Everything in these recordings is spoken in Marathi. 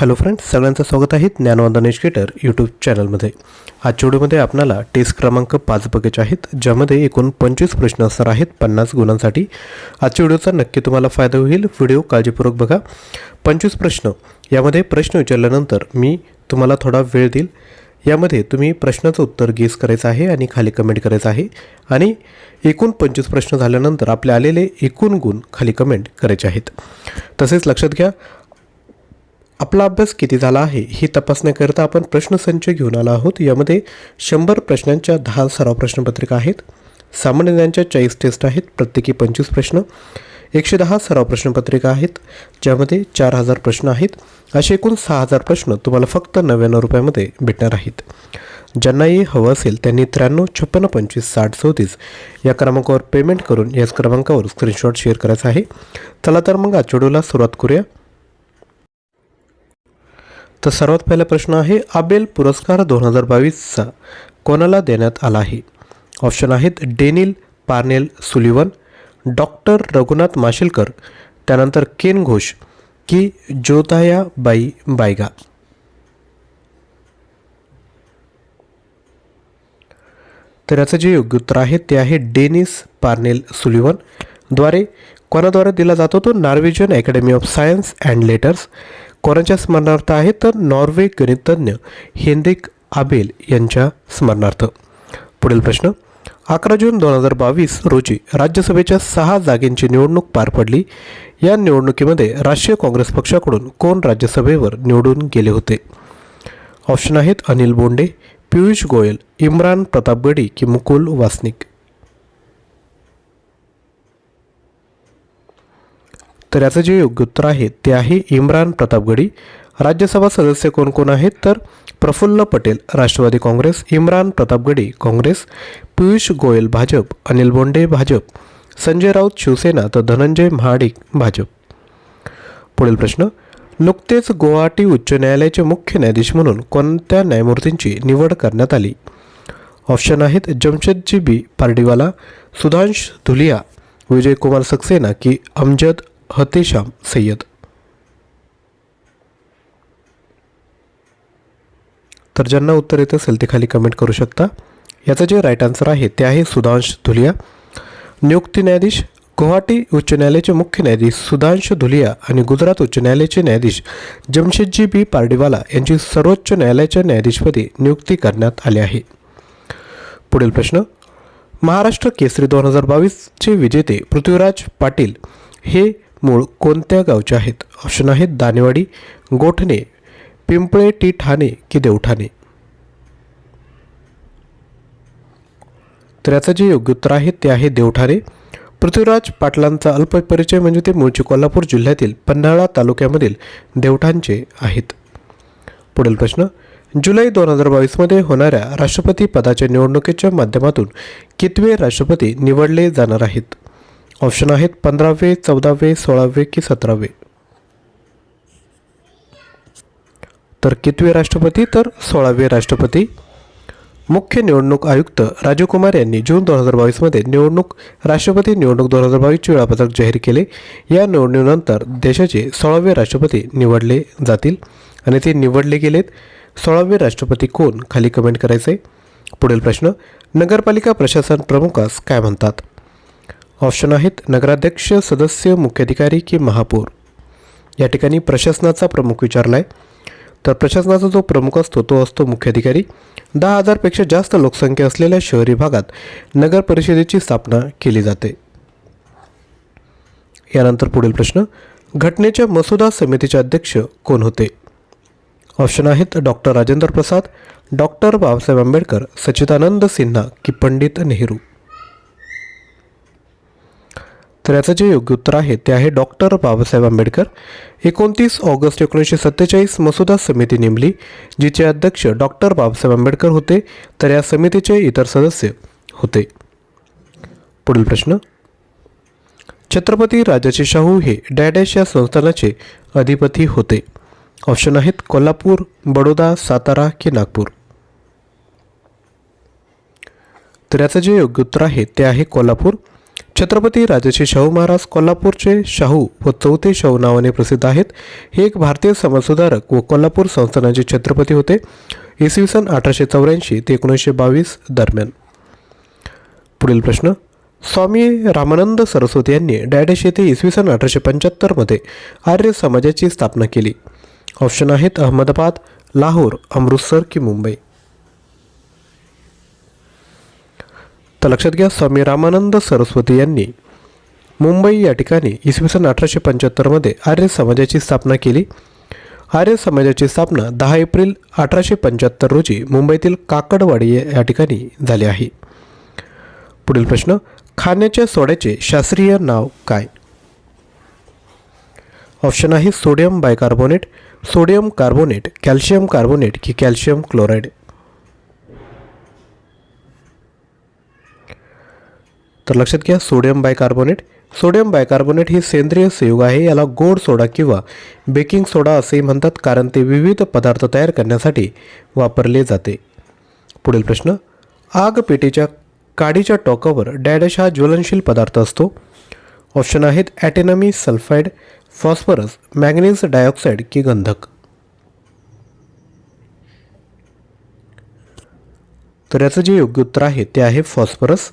हॅलो फ्रेंड्स सगळ्यांचं स्वागत आहे ज्ञानवंदन एज्युकेटर यूट्यूब चॅनलमध्ये आजच्या व्हिडिओमध्ये आपणाला टेस्ट क्रमांक पाच बघायचे आहेत ज्यामध्ये एकूण पंचवीस प्रश्न असणार आहेत पन्नास गुणांसाठी. आजच्या व्हिडिओचा नक्की तुम्हाला फायदा होईल व्हिडिओ काळजीपूर्वक बघा. पंचवीस प्रश्न यामध्ये प्रश्न विचारल्यानंतर मी तुम्हाला थोडा वेळ देईल. यामध्ये तुम्ही प्रश्नाचं उत्तर गेस करायचं आहे आणि खाली कमेंट करायचं आहे. आणि एकूण पंचवीस प्रश्न झाल्यानंतर आपले आलेले एकूण गुण खाली कमेंट करायचे आहेत. तसेच लक्षात घ्या आपला अभ्यास किती झाला आहे हे तपासण्याकरिता आपण प्रश्नसंच घेऊन आलो आहोत. यामध्ये शंभर प्रश्नांच्या दहा सराव प्रश्नपत्रिका आहेत. सामान्य ज्ञानच्या चाळीस टेस्ट आहेत प्रत्येकी पंचवीस प्रश्न. एकशे दहा सराव प्रश्नपत्रिका आहेत ज्यामध्ये चार हजार प्रश्न आहेत. असे एकूण सहा हजार प्रश्न तुम्हाला फक्त नव्याण्णव रुपयामध्ये भेटणार आहेत. ज्यांनाही हवं असेल त्यांनी त्र्याण्णव छप्पन्न पंचवीस साठ चौतीस या क्रमांकावर पेमेंट करून याच क्रमांकावर स्क्रीनशॉट शेअर करायचा आहे. चला तर मग आजच्या सुरुवात करूया. तर सर्वात पहिला प्रश्न आहे आबेल पुरस्कार दोन हजार बावीसचा कोणाला देण्यात आला आहे? ऑप्शन आहेत Daniel Parnell Sullivan doctor Raghunath Mashelkar त्यानंतर केन घोष की ज्योताया बाई बायगा. तर याचं जे योग्य उत्तर आहे ते आहे डेनिस पार्नेल सुलिवनद्वारे कोणाद्वारे दिला जातो तो? Norwegian Academy of Science and Letters. कोणाच्या स्मरणार्थ आहे तर नॉर्वे गणितज्ञ हेनरिक आबेल यांच्या स्मरणार्थ. पुढील प्रश्न. अकरा जून दोन हजार बावीस रोजी राज्यसभेच्या सहा जागेंची निवडणूक पार पडली. या निवडणुकीमध्ये राष्ट्रीय काँग्रेस पक्षाकडून कोण राज्यसभेवर निवडून गेले होते? ऑप्शन आहेत अनिल बोंडे पियुष गोयल इम्रान प्रताप गडी की मुकुल वासनिक. तर याचं जे योग्य उत्तर आहे ते आहे इम्रान प्रतापगडी राज्यसभा सदस्य कोण कोण आहेत? तर प्रफुल्ल पटेल राष्ट्रवादी काँग्रेस इम्रान प्रतापगडी काँग्रेस पियुष गोयल भाजप अनिल बोंडे भाजप संजय राऊत शिवसेना तर धनंजय महाडिक भाजप. पुढील प्रश्न नुकतेच गुवाहाटी उच्च न्यायालयाचे मुख्य न्यायाधीश म्हणून कोणत्या न्यायमूर्तींची निवड करण्यात आली? ऑप्शन आहेत जमशेदजी बी पार्डीवाला सुधांश धुलिया विजयकुमार सक्सेना की अमजद हतेशाम सय्यद. तर ज्यांना उत्तर येत असेल ते खाली कमेंट करू शकता. याचं जे राईट आन्सर आहे ते आहे सुधांश धुलिया. नियुक्ती न्यायाधीश गुवाहाटी उच्च न्यायालयाचे मुख्य न्यायाधीश सुधांश धुलिया आणि गुजरात उच्च न्यायालयाचे न्यायाधीश जमशेदजी बी पार्डीवाला यांची सर्वोच्च न्यायालयाच्या न्यायाधीशपदी नियुक्ती करण्यात आली आहे. पुढील प्रश्न. महाराष्ट्र केसरी दोन हजार बावीसचे विजेते पृथ्वीराज पाटील हे मूळ कोणत्या गावचे आहेत? ऑप्शन आहेत दानेवाडी गोठणे पिंपळे टी ठाणे की देवठाणे? तर याचं जे योग्य उत्तर आहे ते आहे देवठाणे. पृथ्वीराज पाटलांचा अल्प परिचय म्हणजे ते मूळचे कोल्हापूर जिल्ह्यातील पन्हाळा तालुक्यामधील देवठांचे आहेत. पुढील प्रश्न. जुलै दोन हजार बावीसमध्ये होणाऱ्या राष्ट्रपती पदाच्या निवडणुकीच्या माध्यमातून कितवे राष्ट्रपती निवडले जाणार आहेत? ऑप्शन आहेत पंधरावे चौदावे सोळावे की सतरावे. तर कितवे राष्ट्रपती? तर सोळावे राष्ट्रपती. मुख्य निवडणूक आयुक्त राजीव कुमार यांनी जून दोन हजार बावीसमध्ये निवडणूक राष्ट्रपती निवडणूक दोन हजार बावीसचे वेळापत्रक जाहीर केले. या निवडणुकीनंतर देशाचे सोळावे राष्ट्रपती निवडले जातील आणि ते निवडले गेलेत. सोळावे राष्ट्रपती कोण? खाली कमेंट करायचे पुढील प्रश्न नगरपालिका प्रशासन प्रमुखास काय म्हणतात? ऑप्शन आहेत नगराध्यक्ष सदस्य मुख्याधिकारी की महापौर. या ठिकाणी प्रशासनाचा प्रमुख विचारला आहे तर प्रशासनाचा जो प्रमुख असतो तो असतो मुख्याधिकारी. दहा हजारपेक्षा जास्त लोकसंख्या असलेल्या शहरी भागात नगर परिषदेची स्थापना केली जाते. यानंतर पुढील प्रश्न. घटनेच्या मसुदा समितीचे अध्यक्ष कोण होते? ऑप्शन आहेत डॉक्टर राजेंद्र प्रसाद डॉक्टर बाबासाहेब आंबेडकर सच्चिदानंद सिन्हा की पंडित नेहरू. तर याचं जे योग्य उत्तर आहे ते आहे डॉक्टर बाबासाहेब आंबेडकर. एकोणतीस ऑगस्ट एकोणीसशे सत्तेचाळीस मसुदा समिती नेमली जिचे अध्यक्ष डॉक्टर बाबासाहेब आंबेडकर होते तर या समितीचे इतर सदस्य होते. पुढील प्रश्न. छत्रपती राजाचे शाहू हे डॅडॅश या संस्थानाचे अधिपती होते. ऑप्शन आहेत कोल्हापूर बडोदा सातारा की नागपूर. तर याचं जे योग्य उत्तर आहे ते आहे कोल्हापूर. छत्रपती राजर्षी शाहू महाराज कोल्हापूरचे शाहू व चौथे शाहू नावाने प्रसिद्ध आहेत. हे एक भारतीय समाजसुधारक व कोल्हापूर संस्थानाचे छत्रपती होते. इसवी सन अठराशे चौऱ्याऐंशी ते एकोणीसशे बावीस दरम्यान. पुढील प्रश्न. स्वामी रामानंद सरस्वती यांनी डॅडेश येथे इसवी सन अठराशे पंच्याहत्तरमध्ये आर्य समाजाची स्थापना केली. ऑप्शन आहेत अहमदाबाद लाहोर अमृतसर की मुंबई. तर लक्षात घ्या स्वामी रामानंद सरस्वती यांनी मुंबई या ठिकाणी इसवी सन अठराशे पंच्याहत्तरमध्ये आर्य समाजाची स्थापना केली. आर्य समाजाची स्थापना दहा एप्रिल अठराशे पंच्याहत्तर रोजी मुंबईतील काकडवाडी या ठिकाणी झाली आहे. पुढील प्रश्न खाण्याच्या सोड्याचे शास्त्रीय नाव काय? ऑप्शन आहे sodium bicarbonate. Sodium carbonate calcium carbonate की कॅल्शियम क्लोराईड. तर लक्षात घ्या सोडियम बायकार्बोनेट. सोडियम बायकार्बोनेट ही सेंद्रिय संयुग आहे याला गोड सोडा किंवा बेकिंग सोडा असेही म्हणतात कारण ते विविध पदार्थ तयार करण्यासाठी वापरले जाते. पुढील प्रश्न आग पेटीच्या काडीच्या टोकावर डॅडश हा ज्वलनशील पदार्थ असतो. ऑप्शन आहेत antimony sulphide phosphorus manganese dioxide की गंधक. तर याचं जे योग्य उत्तर आहे ते आहे फॉस्फरस.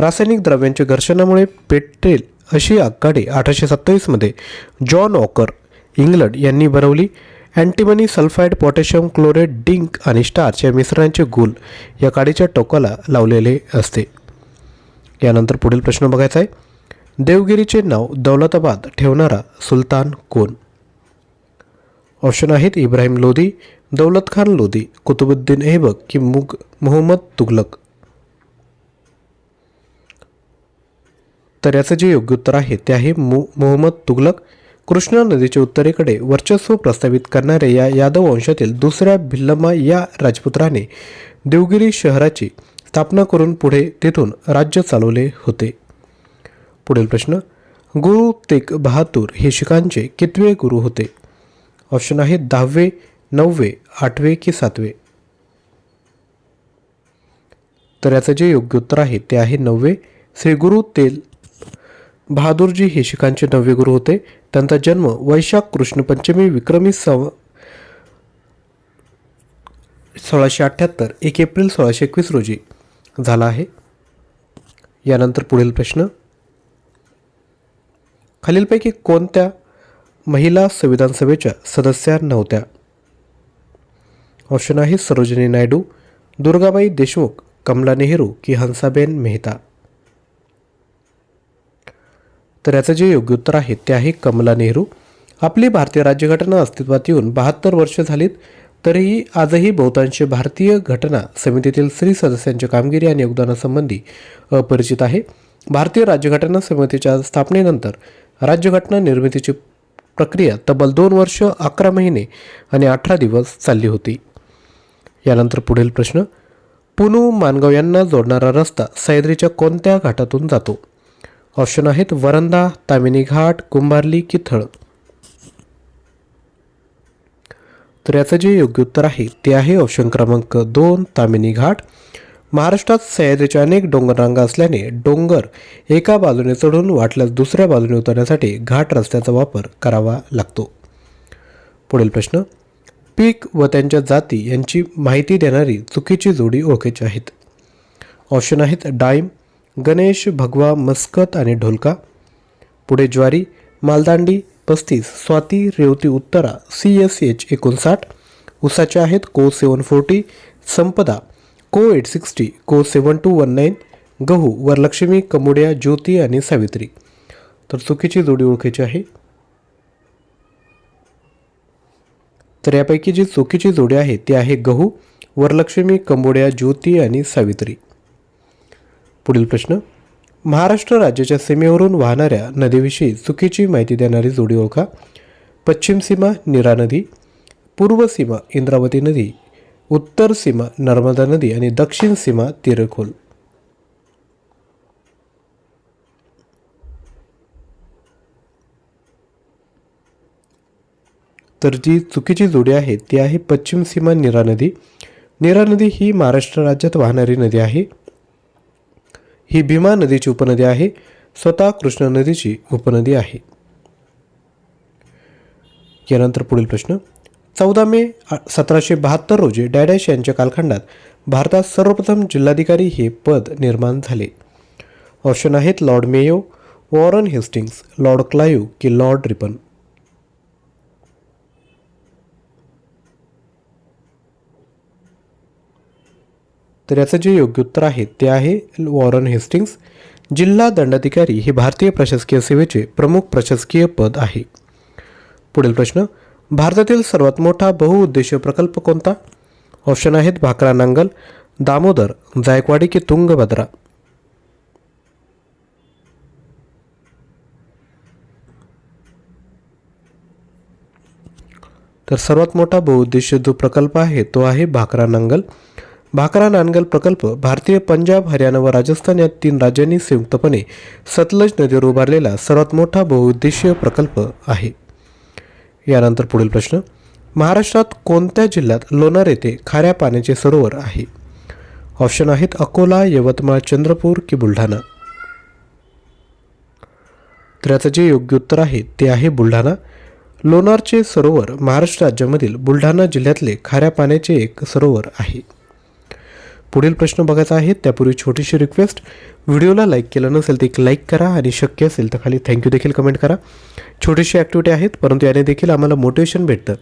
रासायनिक द्रव्यांच्या घर्षणामुळे पेटेल अशी आघाडी अठराशे सत्तावीसमध्ये जॉन ऑकर इंग्लंड यांनी बनवली अँटीमनी सल्फाईड पोटॅशियम क्लोराईड डिंक आणि स्टार्च या मिश्रणांचे गुल या काडीच्या टोकाला लावलेले असते. यानंतर पुढील प्रश्न बघायचा आहे. देवगिरीचे नाव दौलताबाद ठेवणारा सुलतान कोण? ऑप्शन आहेत इब्राहिम लोधी दौलत खान लोधी कुतुबुद्दीन ऐबक की मुग मोहम्मद तुगलक. तर याचं जे योग्य उत्तर आहे ते आहे मो मोहम्मद तुगलक. कृष्णा नदीच्या उत्तरेकडे वर्चस्व प्रस्तावित करणाऱ्या या यादव वंशातील दुसऱ्या भिल्लमा या राजपुत्राने देवगिरी शहराची स्थापना करून पुढे तेथून राज्य चालवले होते. पुढील प्रश्न गुरु तेग बहादूर हे शिखांचे कितवे गुरु होते? ऑप्शन आहे दहावे नववे आठवे की सातवे. तर याचं जे योग्य उत्तर आहे ते आहे नववे. श्री गुरु तेल बहादूरजी हे शिखांचे नववे गुरु होते. त्यांचा जन्म वैशाख कृष्ण पंचमी विक्रमी सव सोळाशे अठ्ठ्याहत्तर एक एप्रिल सोळाशे एकवीस रोजी झाला आहे. यानंतर पुढील प्रश्न. खालीलपैकी कोणत्या महिला संविधान सभेच्या सदस्या नव्हत्या? ऑप्शन आहे सरोजिनी नायडू दुर्गाबाई देशमुख कमला नेहरू की हंसाबेन मेहता. तर याचं जे योग्य उत्तर आहे ते आहे कमला नेहरू. आपली भारतीय राज्यघटना अस्तित्वात येऊन बहात्तर वर्ष झालीत तरीही आजही बहुतांश भारतीय घटना समितीतील स्त्री सदस्यांच्या कामगिरी आणि योगदानासंबंधी अपरिचित आहे. भारतीय राज्यघटना समितीच्या स्थापनेनंतर राज्यघटना निर्मितीची प्रक्रिया तब्बल दोन वर्ष अकरा महिने आणि अठरा दिवस चालली होती. यानंतर पुढील प्रश्न पुनू मानगाव यांना जोडणारा रस्ता सह्याद्रीच्या कोणत्या घाटातून जातो? ऑप्शन आहेत वरंदा तामिनी घाट कुंभारली किथळ. तर याचं जे योग्य उत्तर आहे ते आहे ऑप्शन क्रमांक दोन तामिनी घाट. महाराष्ट्रात सह्याद्रीच्या अनेक डोंगररांगा असल्याने डोंगर एका बाजूने चढून वाटल्यास दुसऱ्या बाजूने उतरण्यासाठी घाट रस्त्याचा वापर करावा लागतो. पुढील प्रश्न पीक व त्यांच्या जाती यांची माहिती देणारी चुकीची जोडी ओळखायची आहेत. ऑप्शन आहेत डाळिंब गणेश भगवा मस्कत आणि ढोलका. पुढे ज्वारी मालदांडी पस्तीस Swati Revati Uttara C S H एकोणसाठ. उसाचे आहेत को सेवन फोर्टी संपदा को एट सिक्स्टी को सेवन टू वन नाईन गहू वरलक्ष्मी कमुड्या ज्योती आणि सावित्री. तर चुकीची जोडी ओळखायची आहे. तर यापैकी जी चुकीची जोडी आहे ती आहे गहू वरलक्ष्मी कंबोड्या ज्योती आणि सावित्री. पुढील प्रश्न. महाराष्ट्र राज्याच्या सीमेवरून वाहणाऱ्या नदीविषयी चुकीची माहिती देणारी जोडी ओळखा. पश्चिम सीमा निरा नदी पूर्व सीमा इंद्रावती नदी उत्तर सीमा नर्मदा नदी आणि दक्षिण सीमा तिरखोल. तर जी चुकीची जोडी आहे ती आहे पश्चिम सीमा निरा नदी. निरा नदी ही महाराष्ट्र राज्यात वाहणारी नदी आहे. ही भीमा नदीची उपनदी आहे. स्वतः कृष्णा नदीची उपनदी आहे. यानंतर पुढील प्रश्न. चौदा मे सतराशे बहात्तर रोजी डॅडॅश यांच्या कालखंडात भारतात सर्वप्रथम जिल्हाधिकारी हे पद निर्माण झाले. ऑप्शन आहेत Lord Mayo Warren Hastings Lord Clive की लॉर्ड रिपन. तर याचं जे योग्य उत्तर आहे ते आहे वॉरन हेस्टिंग्स. जिल्हा दंडाधिकारी हे भारतीय प्रशासकीय सेवेचे प्रमुख प्रशासकीय पद आहे. पुढील प्रश्न भारतातील सर्वात मोठा बहुउद्देशीय प्रकल्प कोणता? ऑप्शन आहेत भाकरा नांगल दामोदर जायकवाडी की तुंगभद्रा? तर सर्वात मोठा बहुउद्देशीय जो प्रकल्प आहे तो आहे भाकरा नांगल. भाकरा नांगल प्रकल्प भारतीय पंजाब हरियाणा व राजस्थान या तीन राज्यांनी संयुक्तपणे सतलज नदीवर उभारलेला सर्वात मोठा बहुउद्देशीय प्रकल्प आहे. यानंतर पुढील प्रश्न. महाराष्ट्रात कोणत्या जिल्ह्यात लोणार येथे खाऱ्या पाण्याचे सरोवर आहे? ऑप्शन आहेत अकोला यवतमाळ चंद्रपूर की बुलढाणा. तर याचं जे योग्य उत्तर आहे ते आहे बुलढाणा. लोणारचे सरोवर महाराष्ट्र राज्यामधील बुलढाणा जिल्ह्यातले खाऱ्या पाण्याचे एक सरोवर आहे. पुढील प्रश्न बघायचा आहे त्यापूर्वी छोटीशी रिक्वेस्ट व्हिडिओला लाईक केलं नसेल तर एक लाईक करा आणि शक्य असेल तर खाली थँक्यू देखील कमेंट करा. छोटीशी ॲक्टिव्हिटी आहेत परंतु याने देखील आम्हाला मोटिवेशन भेटतं.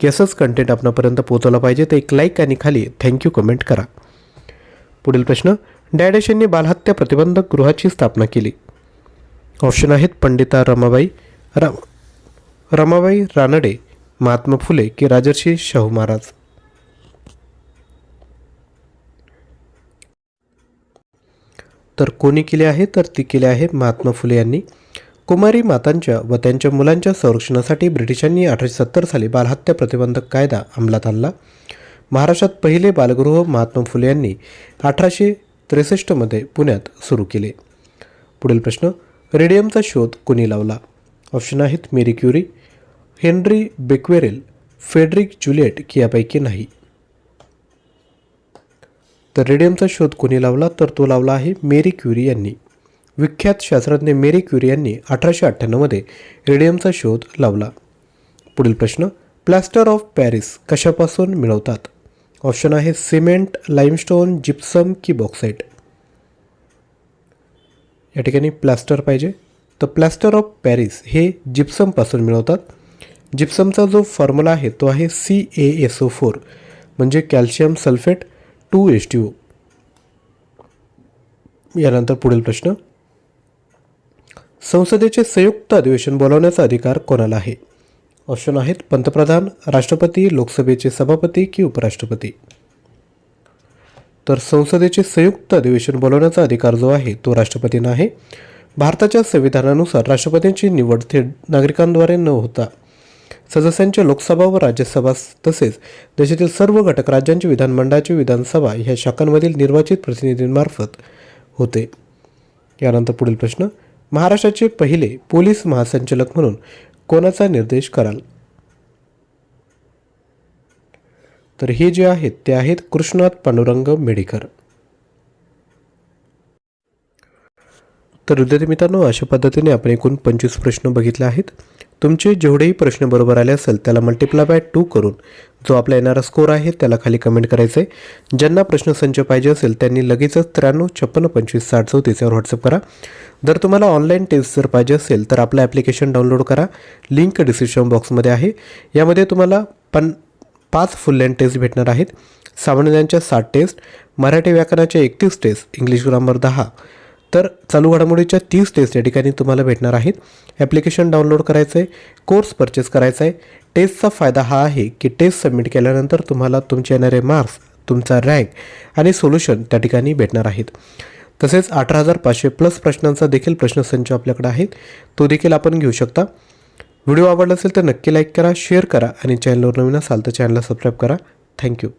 की असंच कंटेंट आपणापर्यंत पोहोचवला पाहिजे तर एक लाईक आणि खाली थँक्यू कमेंट करा. पुढील प्रश्न डॅडेश यांनी बालहत्या प्रतिबंधक गृहाची स्थापना केली. ऑप्शन आहेत पंडिता रमाबाई राम रमाबाई रानडे महात्मा फुले की राजर्षी शाहू महाराज. तर कोणी केले आहे? तर ती केले आहे महात्मा फुले यांनी. कुमारी मातांच्या व त्यांच्या मुलांच्या संरक्षणासाठी ब्रिटिशांनी अठराशे सत्तर साली बालहत्या प्रतिबंधक कायदा अंमलात आणला. महाराष्ट्रात पहिले बालगृह महात्मा फुले यांनी अठराशे त्रेसष्टमध्ये पुण्यात सुरू केले. पुढील प्रश्न रेडियमचा शोध कोणी लावला? ऑप्शन आहेत Marie Curie Henri Becquerel Frederic Joliot की यापैकी नाही. तर रेडियमचा शोध कोणी लावला? तर तो लावला आहे मेरी क्युरी यांनी. विख्यात शास्त्रज्ञ मेरी क्युरी यांनी अठराशे अठ्ठ्याण्णवमध्ये रेडियमचा शोध लावला. पुढील प्रश्न प्लॅस्टर ऑफ पॅरिस कशापासून मिळवतात? ऑप्शन आहे सिमेंट लाईमस्टोन जिप्सम की बॉक्साईट. या ठिकाणी प्लॅस्टर पाहिजे. तर प्लॅस्टर ऑफ पॅरिस हे जिप्समपासून मिळवतात. जिप्समचा जो फॉर्म्युला आहे तो आहे C A S O four म्हणजे calcium sulphate two H T O. यानंतर पुढील प्रश्न. संसदेचे संयुक्त अधिवेशन बोलावण्याचा अधिकार कोणाला आहे? ऑप्शन आहेत पंतप्रधान राष्ट्रपती लोकसभेचे सभापती की उपराष्ट्रपती. तर संसदेचे संयुक्त अधिवेशन बोलवण्याचा अधिकार जो आहे तो राष्ट्रपतींना आहे. भारताच्या संविधानानुसार राष्ट्रपतींची निवड थेट नागरिकांद्वारे न होता सदस्यांच्या लोकसभा व राज्यसभा तसेच देशातील सर्व घटक राज्यांचे विधानमंडळाचे विधानसभा ह्या शाखांमधील निर्वाचित प्रतिनिधींमार्फत होते. यानंतर पुढील प्रश्न महाराष्ट्राचे पहिले पोलीस महासंचालक म्हणून कोणाचा निर्देश कराल? तर हे जे आहेत ते आहेत कृष्णनाथ पांडुरंग मेडेकर तर विद्यार्थी मित्रांनो अशा पद्धतीने आपण एकूण पंचवीस प्रश्न बघितले आहेत. तुमचे जेवढेही प्रश्न बरोबर आले असेल त्याला मल्टिप्लाय बाय टू करून जो आपला येणारा स्कोर आहे त्याला खाली कमेंट करायचं आहे ज्यांना प्रश्नसंच पाहिजे असेल त्यांनी लगेचच त्र्याण्णव छप्पन्न पंचवीस साठ चौतीस यावर व्हॉट्सअप करा. जर तुम्हाला ऑनलाईन टेस्ट जर पाहिजे असेल तर आपलं ॲप्लिकेशन डाउनलोड करा. लिंक डिस्क्रिप्शन बॉक्समध्ये आहे. यामध्ये तुम्हाला पण पाच फुल लेंथ टेस्ट भेटणार आहेत. सामान्यांच्या साठ टेस्ट मराठी व्याकरणाच्या एकतीस टेस्ट इंग्लिश ग्रामर दहा. तर चालू घडामोडीच्या तीस टेस्ट या ठिकाणी तुम्हाला भेटणार आहेत. ॲप्लिकेशन डाउनलोड करायचं आहे कोर्स परचेस करायचा आहे टेस्टचा फायदा हा आहे की टेस्ट सबमिट केल्यानंतर तुम्हाला तुमचे येणारे मार्क्स तुमचा रँक आणि सोल्युशन त्या ठिकाणी भेटणार आहेत. तसेच अठरा हजार पाचशे प्लस प्रश्नांचा देखील प्रश्नसंच आपल्याकडे आहेत. तो देखील आपण घेऊ शकता. व्हिडिओ आवडला असेल तर नक्की लाईक करा शेअर करा आणि चॅनलवर नवीन असाल तर चॅनलला सबस्क्राईब करा. थँक्यू